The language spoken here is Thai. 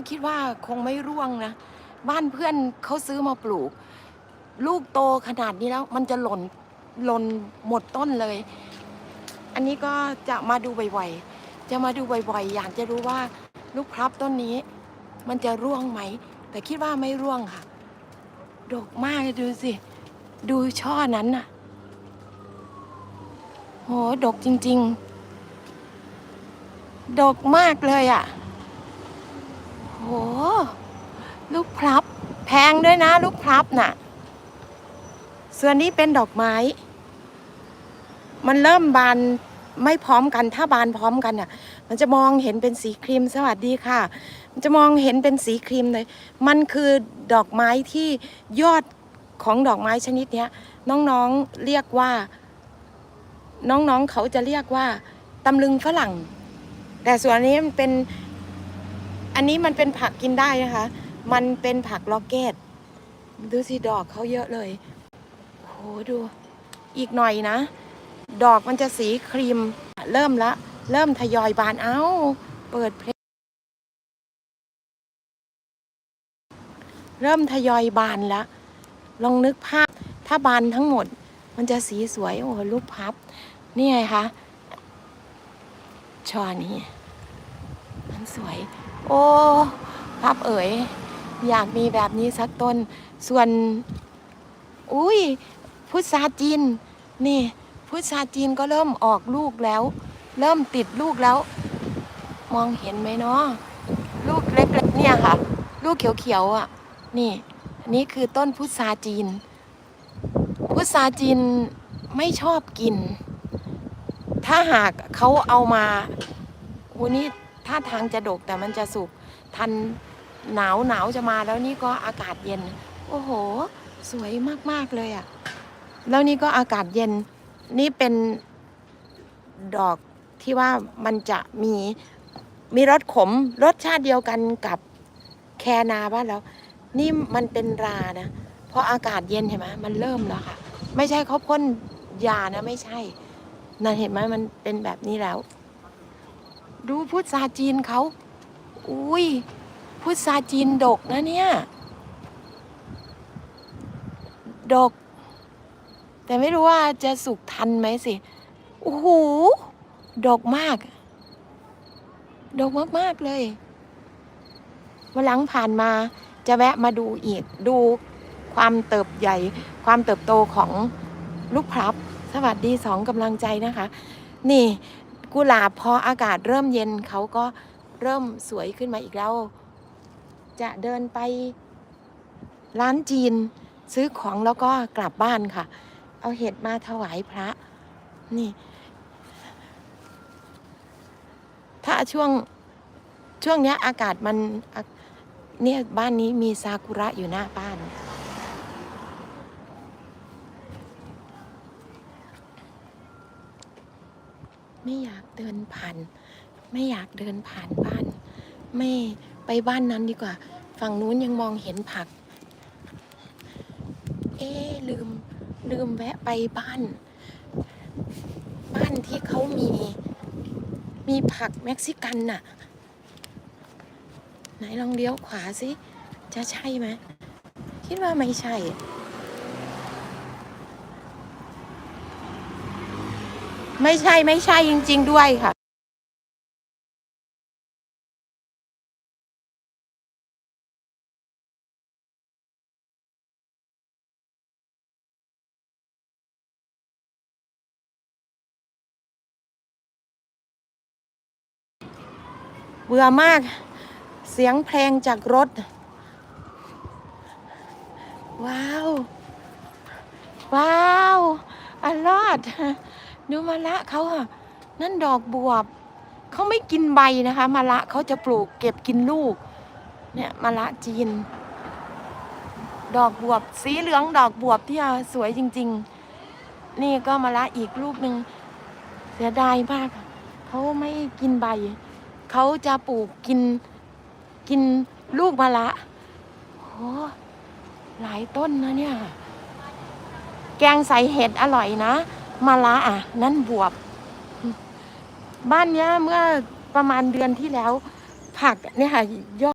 วคิดว่าคงไม่ร่วงนะ บ้านเพื่อนเขาซื้อมาปลูก ลูกโตขนาดนี้แล้วมันจะหล่นหล่นหมดต้นเลย อันนี้ก็จะมาดูบ่อยๆ จะมาดูบ่อยๆ อยากจะรู้ว่าลูกพลับต้นนี้ มันจะร่วงไหม แต่คิดว่าไม่ร่วงค่ะ ดกมากดูสิ ดูช่อนั้นน่ะ โห ดกจริง ๆ ดกมากเลยอะ โห ลูกพลับ แพงด้วยนะ ลูกพลับน่ะ ส่วนนี้เป็นดอกไม้ มันเริ่มบานไม่พร้อมกัน ถ้าบานพร้อมกันอะ มันจะมองเห็นเป็นสีครีม สวัสดีค่ะ มันจะมองเห็นเป็นสีครีมเลย มันคือดอกไม้ที่ยอดของดอกไม้ชนิดนี้น้องๆเรียกว่า น้องๆเขาจะเรียกว่าตำลึงฝรั่ง แต่ส่วนนี้มันเป็น อันนี้มันเป็นผักกินได้นะคะ มันเป็นผักล็อกเก็ตดูสิดอกเขาเยอะเลยโหดู อีกหน่อยนะ ดอกมันจะสีครีม เริ่มละ เริ่มทยอยบานเอ้า เปิดเพลงเริ่มทยอยบานแล้วลองนึกภาพ ถ้าบานทั้งหมด มันจะสีสวย โอ้โหรูปพับ นี่ไงคะช่อนี้มันสวย โอ้พับเอ๋ย อยากมีแบบนี้สักต้น ส่วน อุ้ยพุทราจีน นี่พุทราจีนก็เริ่มออกลูกแล้ว เริ่มติดลูกแล้ว มองเห็นไหมเนาะลูกเล็กๆเนี่ยค่ะ ลูกเขียวๆอะ นี่อันนี้คือต้นพุทราจีน พุทราจีนไม่ชอบกิน ถ้าหากเขาเอามาวันนี้ ท่าทางจะดกแต่มันจะสุก ทันหนาวหนาวจะมาแล้วนี่ก็อากาศเย็น โอ้โห สวยมาก ๆ เลยอะ่ะ แล้วนี่ก็อากาศเย็น นี่เป็นดอกที่ว่ามันจะมีมีรสขมรสชาติเดียวกันกับแคนาบ้านเรา นี่มันเป็นรานะเพราะอากาศเย็นเห็นไหมมันเริ่มแล้วค่ะ ไม่ใช่เขาพ่นยานะไม่ใช่นั่นเห็นไหมมันเป็นแบบนี้แล้ว ดูพุทราจีนเขาอุ้ยพุทราจีนดกนะเนี่ย ดก แต่ไม่รู้ว่าจะสุกทันไหมสิโอ้โหดกมาก ดกมากๆเลยวันหลังผ่านมาจะแวะมาดูอีก ดูความเติบใหญ่ ความเติบโตของลูกพลับ สวัสดีสองกำลังใจนะคะ นี่ กุหลาบพออากาศเริ่มเย็นเขาก็เริ่มสวยขึ้นมาอีกแล้ว จะเดินไปร้านจีนซื้อของแล้วก็กลับบ้านค่ะ เอาเห็ดมาถวายพระ นี่ ถ้าช่วงช่วงเนี้ยอากาศมันเนี่ยบ้านนี้มีซากุระอยู่หน้าบ้าน ไม่อยากเดินผ่าน ไม่อยากเดินผ่านบ้าน ไม่ไปบ้านนั้นดีกว่า ฝั่งนู้นยังมองเห็นผัก เอ๊ลืมลืมแวะไปบ้าน บ้านที่เขามี มีผักเม็กซิกันน่ะ ไหนลองเลี้ยวขวาสิ จะใช่ไหม คิดว่าไม่ใช่ ไม่ใช่ไม่ใช่จริง ๆ ด้วยค่ะเบื่อมาก เสียงเพลงจากรถ ว้าว ว้าวอรอด ดูมะละเขาอะนั่นดอกบวบเขาไม่กินใบนะคะมะละเขาจะปลูกเก็บกินลูก เนี่ยมะละจีน ดอกบวบสีเหลืองดอกบวบที่สวยจริง ๆ นี่ก็มะละอีกลูกหนึ่งเสียดายมากเขาไม่กินใบเขาจะปลูกกินกินลูกมะละโหหลายต้นนะเนี่ย แกงใส่เห็ดอร่อยนะ มะละอะ นั่นบวบ บ้านเนี้ยเมื่อประมาณเดือนที่แล้ว ผักเนี่ยค่ะยอด